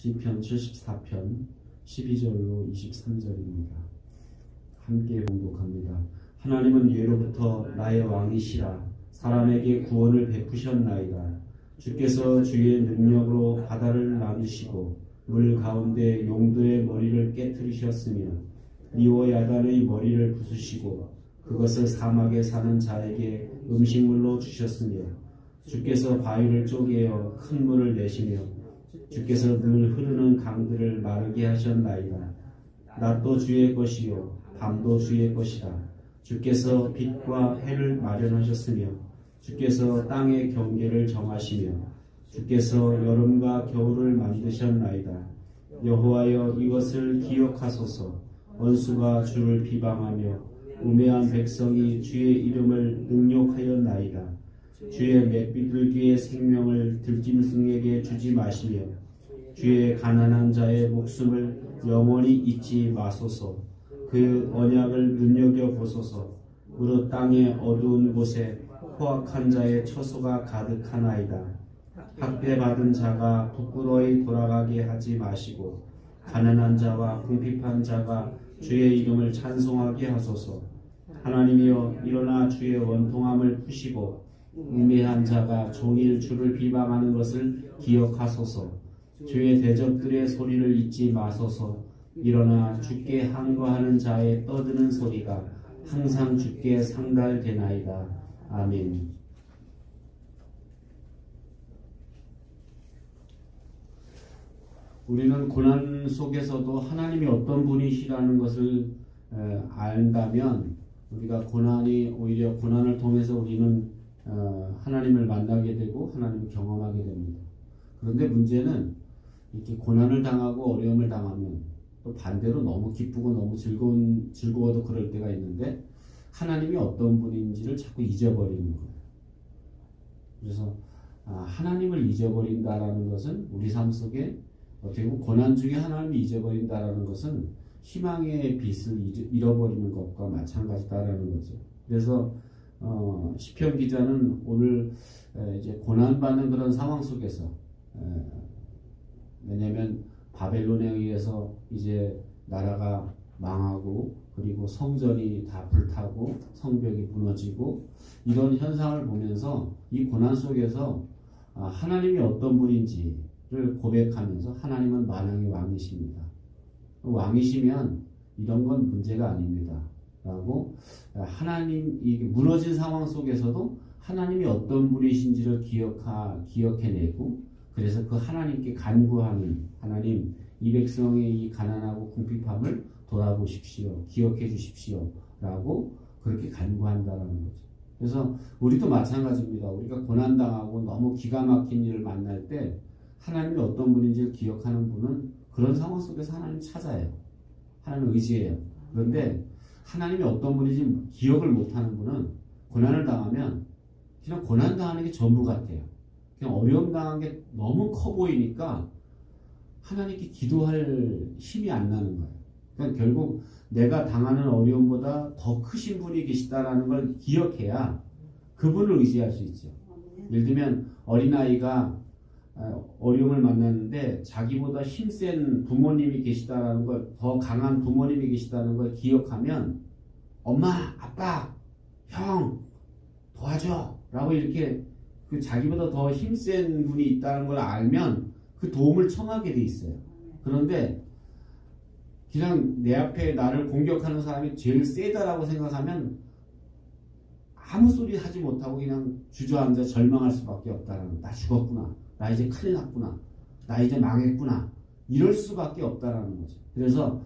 시편 74편 12절로 23절입니다. 함께 봉독합니다. 하나님은 예로부터 나의 왕이시라 사람에게 구원을 베푸셨나이다. 주께서 주의 능력으로 바다를 나누시고 물 가운데 용도의 머리를 깨뜨리셨으며 니오 야단의 머리를 부수시고 그것을 사막에 사는 자에게 음식물로 주셨으며 주께서 바위를 쪼개어 큰 물을 내시며 주께서 늘 흐르는 강들을 마르게 하셨나이다. 낮도 주의 것이요 밤도 주의 것이다. 주께서 빛과 해를 마련하셨으며 주께서 땅의 경계를 정하시며 주께서 여름과 겨울을 만드셨나이다. 여호와여 이것을 기억하소서. 원수가 주를 비방하며 우매한 백성이 주의 이름을 능욕하였나이다. 주의 맷비둘기의 생명을 들짐승에게 주지 마시며 주의 가난한 자의 목숨을 영원히 잊지 마소서. 그 언약을 눈여겨 보소서. 무릇 땅의 어두운 곳에 포악한 자의 처소가 가득하나이다. 학대받은 자가 부끄러이 돌아가게 하지 마시고 가난한 자와 궁핍한 자가 주의 이름을 찬송하게 하소서. 하나님이여 일어나 주의 원통함을 푸시고 우매한 자가 종일 주를 비방하는 것을 기억하소서. 주의 대적들의 소리를 잊지 마소서. 일어나 주께 항거하는 자의 떠드는 소리가 항상 주께 상달되나이다. 아멘. 우리는 고난 속에서도 하나님이 어떤 분이시라는 것을 에, 안다면 우리가 고난이 오히려 고난을 통해서 우리는 어, 하나님을 만나게 되고 하나님을 경험하게 됩니다. 그런데 문제는 이렇게 고난을 당하고 어려움을 당하면 또 반대로 너무 기쁘고 너무 즐거운 즐거워도 그럴 때가 있는데 하나님이 어떤 분인지를 자꾸 잊어버리는 거예요. 그래서 아, 하나님을 잊어버린다라는 것은 우리 삶 속에 어떻게 보면 고난 중에 하나님을 잊어버린다라는 것은 희망의 빛을 잃어버리는 것과 마찬가지다라는 거죠. 그래서 어, 시편 기자는 오늘 에, 이제 고난 받는 그런 상황 속에서 에, 왜냐하면 바벨론에 의해서 이제 나라가 망하고 그리고 성전이 다 불타고 성벽이 무너지고 이런 현상을 보면서 이 고난 속에서 아, 하나님이 어떤 분인지를 고백하면서 하나님은 만왕의 왕이십니다. 왕이시면 이런 건 문제가 아닙니다. 라고 하나님 이 무너진 상황 속에서도 하나님이 어떤 분이신지를 기억하 기억해내고 그래서 그 하나님께 간구하는 하나님 이 백성의 이 가난하고 궁핍함을 돌아보십시오 기억해 주십시오 라고 그렇게 간구한다라는 거죠. 그래서 우리도 마찬가지입니다. 우리가 고난 당하고 너무 기가 막힌 일을 만날 때 하나님이 어떤 분인지를 기억하는 분은 그런 상황 속에서 하나님 찾아요. 하나님 의지해요. 그런데 하나님이 어떤 분인지 기억을 못하는 분은 고난을 당하면 그냥 고난 당하는 게 전부 같아요. 그냥 어려움 당한 게 너무 커 보이니까 하나님께 기도할 힘이 안 나는 거예요. 그러니까 결국 내가 당하는 어려움보다 더 크신 분이 계시다라는 걸 기억해야 그분을 의지할 수 있죠. 예를 들면 어린아이가 어려움을 만났는데 자기보다 힘센 부모님이 계시다라는 걸 더 강한 부모님이 계시다는 걸 기억하면 엄마, 아빠, 형 도와줘 라고 이렇게 그 자기보다 더 힘센 분이 있다는 걸 알면 그 도움을 청하게 돼 있어요. 그런데 그냥 내 앞에 나를 공격하는 사람이 제일 세다라고 생각하면 아무 소리 하지 못하고 그냥 주저앉아 절망할 수밖에 없다라는 나 죽었구나. 나 이제 큰일 났구나. 나 이제 망했구나. 이럴 수밖에 없다라는 거죠. 그래서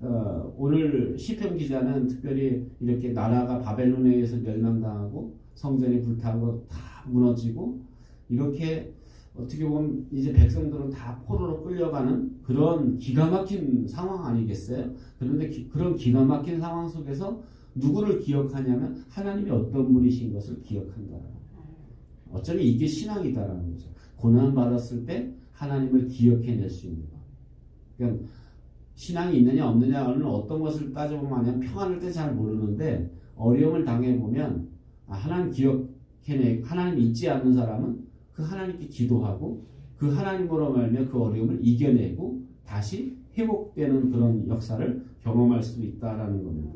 어, 오늘 시편 기자는 특별히 이렇게 나라가 바벨론에 의해서 멸망당하고 성전이 불타고 다 무너지고 이렇게 어떻게 보면 이제 백성들은 다 포로로 끌려가는 그런 기가 막힌 상황 아니겠어요? 그런데 기, 그런 기가 막힌 상황 속에서 누구를 기억하냐면 하나님이 어떤 분이신 것을 기억한다. 어쩌면 이게 신앙이다라는 거죠. 고난 받았을 때 하나님을 기억해낼 수 있는 것. 그러니까 신앙이 있느냐 없느냐는 어떤 것을 따져보면 아니면 평안을 때잘 모르는데 어려움을 당해보면 아, 하나님 기억해내 하나님 잊지 않는 사람은 그 하나님께 기도하고 그그 하나님으로 말며 그 어려움을 이겨내고 다시 회복되는 그런 역사를 경험할 수 있다라는 겁니다.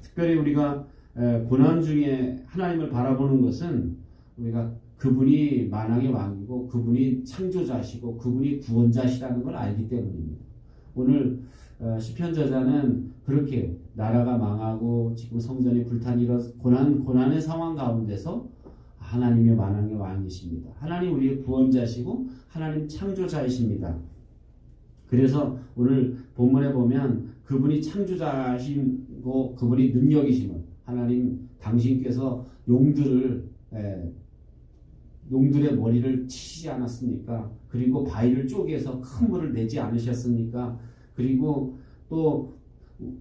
특별히 우리가 에, 고난 중에 하나님을 바라보는 것은 우리가 그분이 만왕의 왕이고 그분이 창조자시고 그분이 구원자시라는 걸 알기 때문입니다. 오늘 어, 시편 저자는 그렇게 나라가 망하고 지금 성전이 불탄 이런 고난 고난의 상황 가운데서 하나님의 만왕의 왕이십니다. 하나님 우리의 구원자시고 하나님 창조자이십니다. 그래서 오늘 본문에 보면 그분이 창조자이시고 그분이 능력이심을 하나님 당신께서 용들을 에, 용들의 머리를 치시지 않았습니까? 그리고 바위를 쪼개서 큰 물을 내지 않으셨습니까? 그리고 또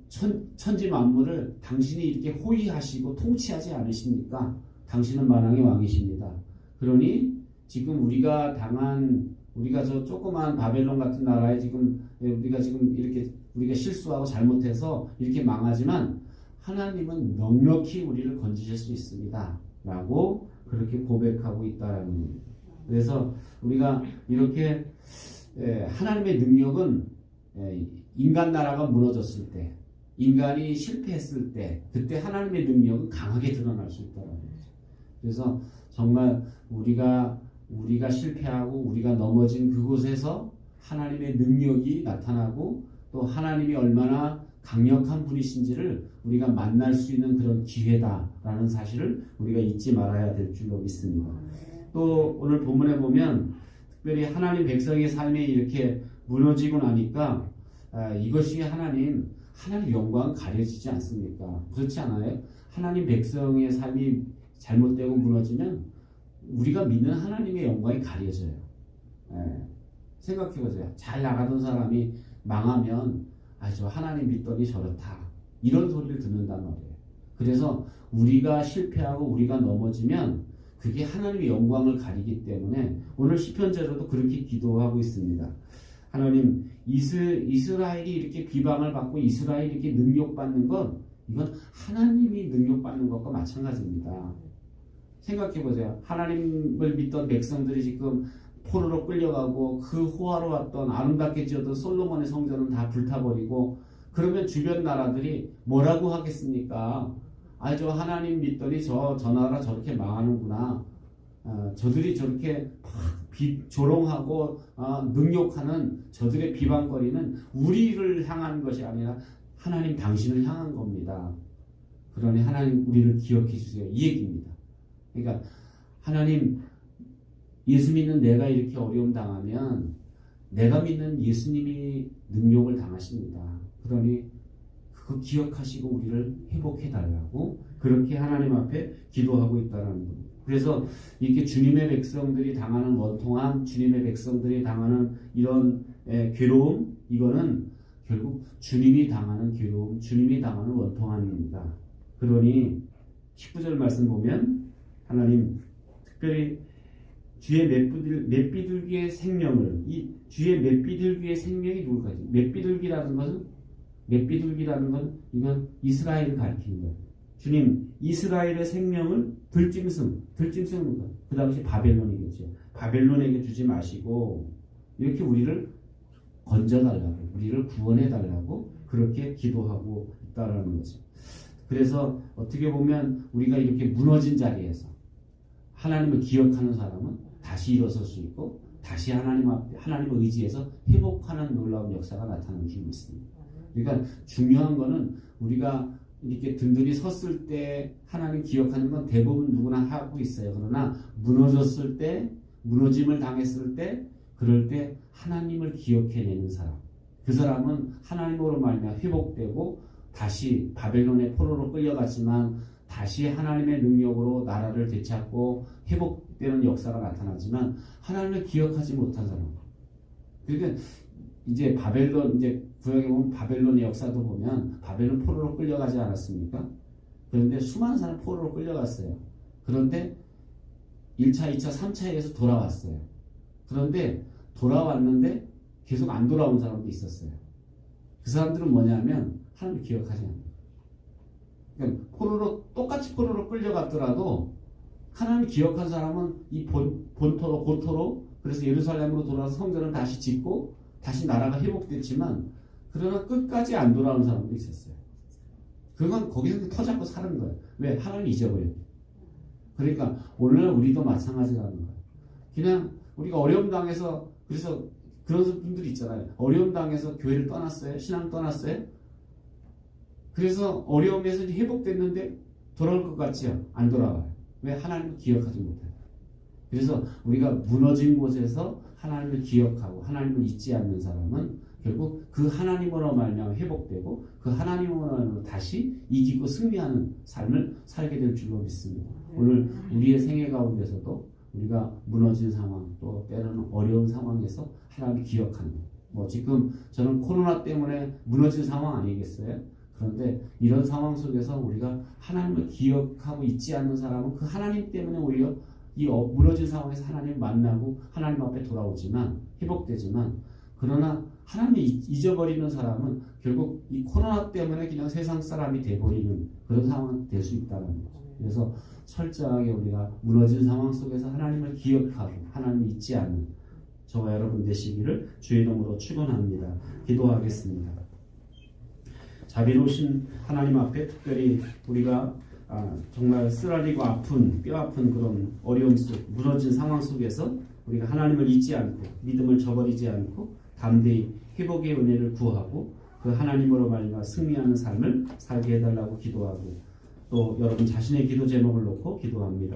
천, 천지 만물을 당신이 이렇게 호위하시고 통치하지 않으십니까? 당신은 만왕의 왕이십니다. 그러니 지금 우리가 당한 우리가 저 조그만 바벨론 같은 나라에 지금 우리가 지금 이렇게 우리가 실수하고 잘못해서 이렇게 망하지만 하나님은 넉넉히 우리를 건지실 수 있습니다. 라고 그렇게 고백하고 있다라는 겁니다. 그래서 우리가 이렇게 에, 하나님의 능력은 에, 인간 나라가 무너졌을 때, 인간이 실패했을 때, 그때 하나님의 능력은 강하게 드러날 수 있다는 거죠. 그래서 정말 우리가 우리가 실패하고 우리가 넘어진 그곳에서 하나님의 능력이 나타나고 또 하나님이 얼마나 강력한 분이신지를 우리가 만날 수 있는 그런 기회다라는 사실을 우리가 잊지 말아야 될 줄로 믿습니다. 또 오늘 본문에 보면 특별히 하나님 백성의 삶이 이렇게 무너지고 나니까 아, 이것이 하나님 하나님 영광 가려지지 않습니까? 그렇지 않아요? 하나님 백성의 삶이 잘못되고 무너지면 우리가 믿는 하나님의 영광이 가려져요. 예. 생각해보세요. 잘 나가던 사람이 망하면 아, 저 하나님 믿더니 저렇다. 이런 소리를 듣는단 말이에요. 그래서 우리가 실패하고 우리가 넘어지면 그게 하나님의 영광을 가리기 때문에 오늘 시편자로도 그렇게 기도하고 있습니다. 하나님 이스, 이스라엘이 이렇게 비방을 받고 이스라엘이 이렇게 능력받는 건 이건 하나님이 능력받는 것과 마찬가지입니다. 생각해 보세요. 하나님을 믿던 백성들이 지금 포로로 끌려가고 그 호화로 왔던 아름답게 지었던 솔로몬의 성전은 다 불타버리고 그러면 주변 나라들이 뭐라고 하겠습니까? 아, 저 하나님 믿더니 저, 저 나라 저렇게 망하는구나. 어, 저들이 저렇게 비, 조롱하고 어, 능욕하는 저들의 비방거리는 우리를 향한 것이 아니라 하나님 당신을 향한 겁니다. 그러니 하나님 우리를 기억해 주세요. 이 얘기입니다. 그러니까 하나님 예수 믿는 내가 이렇게 어려움 당하면 내가 믿는 예수님이 능력을 당하십니다. 그러니 그거 기억하시고 우리를 회복해 달라고 그렇게 하나님 앞에 기도하고 있다는 겁니다. 그래서 이렇게 주님의 백성들이 당하는 원통함, 주님의 백성들이 당하는 이런 에, 괴로움, 이거는 결국 주님이 당하는 괴로움, 주님이 당하는 원통함입니다. 그러니 19절 말씀 보면 하나님 특별히 주의 맷비들, 맷비둘기의 생명을 이 주의 맷비둘기의 생명이 누굴까지? 맷비둘기라는 것은 맷비둘기라는 건 이건 이스라엘을 가리키는 거예요. 주님 이스라엘의 생명을 들짐승, 들짐승은 그 당시 바벨론이겠죠. 바벨론에게 주지 마시고 이렇게 우리를 건져달라고, 우리를 구원해달라고 그렇게 기도하고 있다라는 거죠. 그래서 어떻게 보면 우리가 이렇게 무너진 자리에서 하나님을 기억하는 사람은 다시 일어설 수 있고 다시 하나님 앞 하나님을 의지해서 회복하는 놀라운 역사가 나타나는 줄 믿습니다. 그러니까 중요한 거는 우리가 이렇게 든든히 섰을 때 하나님 기억하는 건 대부분 누구나 하고 있어요. 그러나 무너졌을 때, 무너짐을 당했을 때, 그럴 때 하나님을 기억해내는 사람. 그 사람은 하나님으로 말미암아 회복되고 다시 바벨론의 포로로 끌려갔지만 다시 하나님의 능력으로 나라를 되찾고 회복 되는 역사가 나타나지만 하나님을 기억하지 못한 사람. 그러니까 이제 바벨론 이제 구약에 보면 바벨론의 역사도 보면 바벨론 포로로 끌려가지 않았습니까? 그런데 수많은 사람 포로로 끌려갔어요. 그런데 1차, 2차, 3차에서 돌아왔어요. 그런데 돌아왔는데 계속 안 돌아온 사람도 있었어요. 그 사람들은 뭐냐면 하나님을 기억하지 않아요. 그러니까 포로로 똑같이 포로로 끌려갔더라도 하나님 기억한 사람은 이 본, 본토로 고토로 그래서 예루살렘으로 돌아와서 성전을 다시 짓고 다시 나라가 회복됐지만 그러나 끝까지 안 돌아오는 사람도 있었어요. 그건 거기서 터잡고 사는 거예요. 왜? 하나님 잊어버렸기. 그러니까 오늘날 우리도 마찬가지라는 거예요. 그냥 우리가 어려움 당해서 그래서 그런 분들이 있잖아요. 어려움 당해서 교회를 떠났어요. 신앙 떠났어요. 그래서 어려움에서 회복됐는데 돌아올 것 같지요? 안 돌아와요. 왜? 하나님을 기억하지 못해요. 그래서 우리가 무너진 곳에서 하나님을 기억하고 하나님을 잊지 않는 사람은 결국 그 하나님으로 말미암아 회복되고 그 하나님으로 다시 이기고 승리하는 삶을 살게 될 줄로 믿습니다. 오늘 우리의 생애 가운데서도 우리가 무너진 상황 또 때로는 어려운 상황에서 하나님을 기억하는 것. 뭐 지금 저는 코로나 때문에 무너진 상황 아니겠어요? 그런데 이런 상황 속에서 우리가 하나님을 기억하고 잊지 않는 사람은 그 하나님 때문에 오히려 이 어- 무너진 상황에서 하나님을 만나고 하나님 앞에 돌아오지만 회복되지만 그러나 하나님을 잊- 잊어버리는 사람은 결국 이 코로나 때문에 그냥 세상 사람이 돼버리는 그런 상황이 될 수 있다는 거죠. 그래서 철저하게 우리가 무너진 상황 속에서 하나님을 기억하고 하나님을 잊지 않는 저와 여러분 되시기를 주의 이름으로 축원합니다. 기도하겠습니다. 자비로우신 하나님 앞에 특별히 우리가 아, 정말 쓰라리고 아픈 뼈 아픈 그런 어려움 속 무너진 상황 속에서 우리가 하나님을 잊지 않고 믿음을 저버리지 않고 담대히 회복의 은혜를 구하고 그 하나님으로 말미암아 승리하는 삶을 살게 해달라고 기도하고 또 여러분 자신의 기도 제목을 놓고 기도합니다.